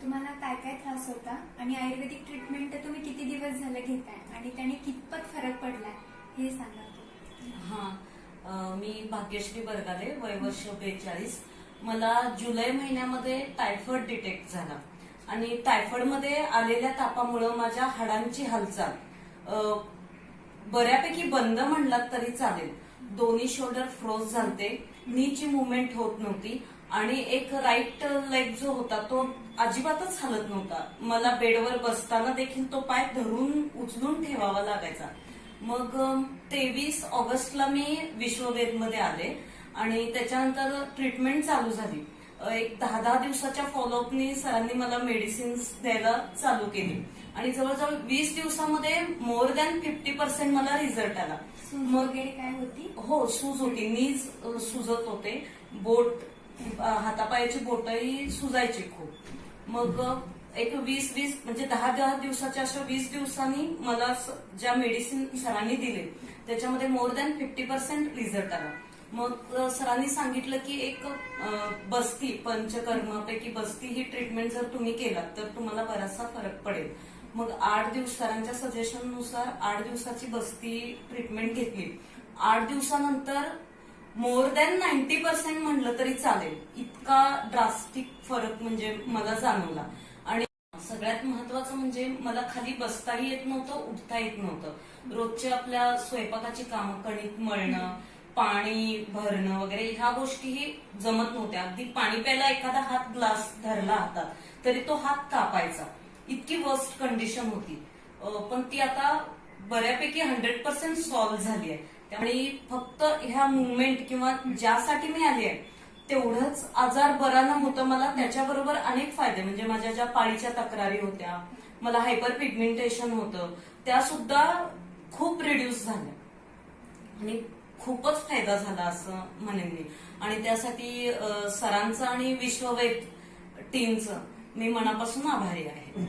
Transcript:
तुम्हाला काय काय त्रास होता? आणि आयुर्वेदिक ट्रीटमेंट तुम्ही किती दिवस झाले घेताय? आणि त्याने कितपत फरक पडलाय हे सांगा हा मी भाग्यश्री बरगाले वय वर्ष बेचाळीस. मला जुलै महिन्यामध्ये टायफॉइड डिटेक्ट झाला. आणि टायफॉइडमध्ये आलेल्या तापामुळं माझ्या हाडांची हालचाल बऱ्यापैकी बंद म्हणलात तरी चालेल. दोन्ही शोल्डर फ्रोज झालते. नीची मुवमेंट होत नव्हती. आणि एक राईट लेग जो होता तो अजिबातच हलत नव्हता. मला बेडवर बसताना देखील तो पाय धरून उचलून ठेवावा लागायचा. मग तेवीस ऑगस्टला मी विश्ववेदमध्ये आले आणि त्याच्यानंतर ट्रीटमेंट चालू झाली. एक दहा दहा दिवसाच्या फॉलोअपनी सरांनी मला मेडिसिन्स द्यायला चालू केली. आणि जवळजवळ वीस दिवसामध्ये मोर दॅन फिफ्टी पर्सेंट मला रिझल्ट आला. मग काय होती? हो सूज होती. नीज सुजत होते. बोट हातापायाची बोटही सुजायची खूप. मग एक वीस वीस म्हणजे दहा दहा दिवसाच्या अशा वीस दिवसांनी मला ज्या मेडिसिन सरांनी दिले त्याच्यामध्ये more than fifty percent result आला. मग सरांनी सांगितलं की एक बस्ती पंचकर्मापैकी बस्ती ही ट्रीटमेंट जर तुम्ही केलात तर तुम्हाला बराचसा फरक पडेल. मग आठ दिवस सरांच्या सजेशननुसार आठ दिवसाची बस्ती ट्रीटमेंट घेतली. आठ दिवसानंतर मोर दॅन नाईन्टी पर्सेंट म्हणलं तरी चालेल. इतका ड्रास्टिक फरक म्हणजे मला जाणवला. आणि सगळ्यात महत्वाचं म्हणजे मला खाली बसताही येत नव्हतं उठता येत नव्हतं. रोजच्या आपल्या स्वयंपाकाची कामं कणिक मळणं पाणी भरणं वगैरे ह्या गोष्टीही जमत नव्हत्या. अगदी पाणी प्यायला एखादा हात ग्लास धरला हातात तरी तो हात कापायचा. इतकी वर्स्ट कंडिशन होती. पण ती आता बऱ्यापैकी हंड्रेड पर्सेंट सॉल्व्ह झाली आहे. त्यामुळे फक्त ह्या मुवमेंट किंवा ज्यासाठी मी आली आहे तेवढंच आजार बरा न होतं मला त्याच्याबरोबर अनेक फायदे म्हणजे माझ्या ज्या पाळीच्या तक्रारी होत्या मला हायपर पिगमेंटेशन होतं त्या सुद्धा खूप रिड्यूस झाल्या. आणि खूपच फायदा झाला असं म्हणेन मी. आणि त्यासाठी सरांचं आणि विश्ववेद टीमचं मी मनापासून आभारी आहे.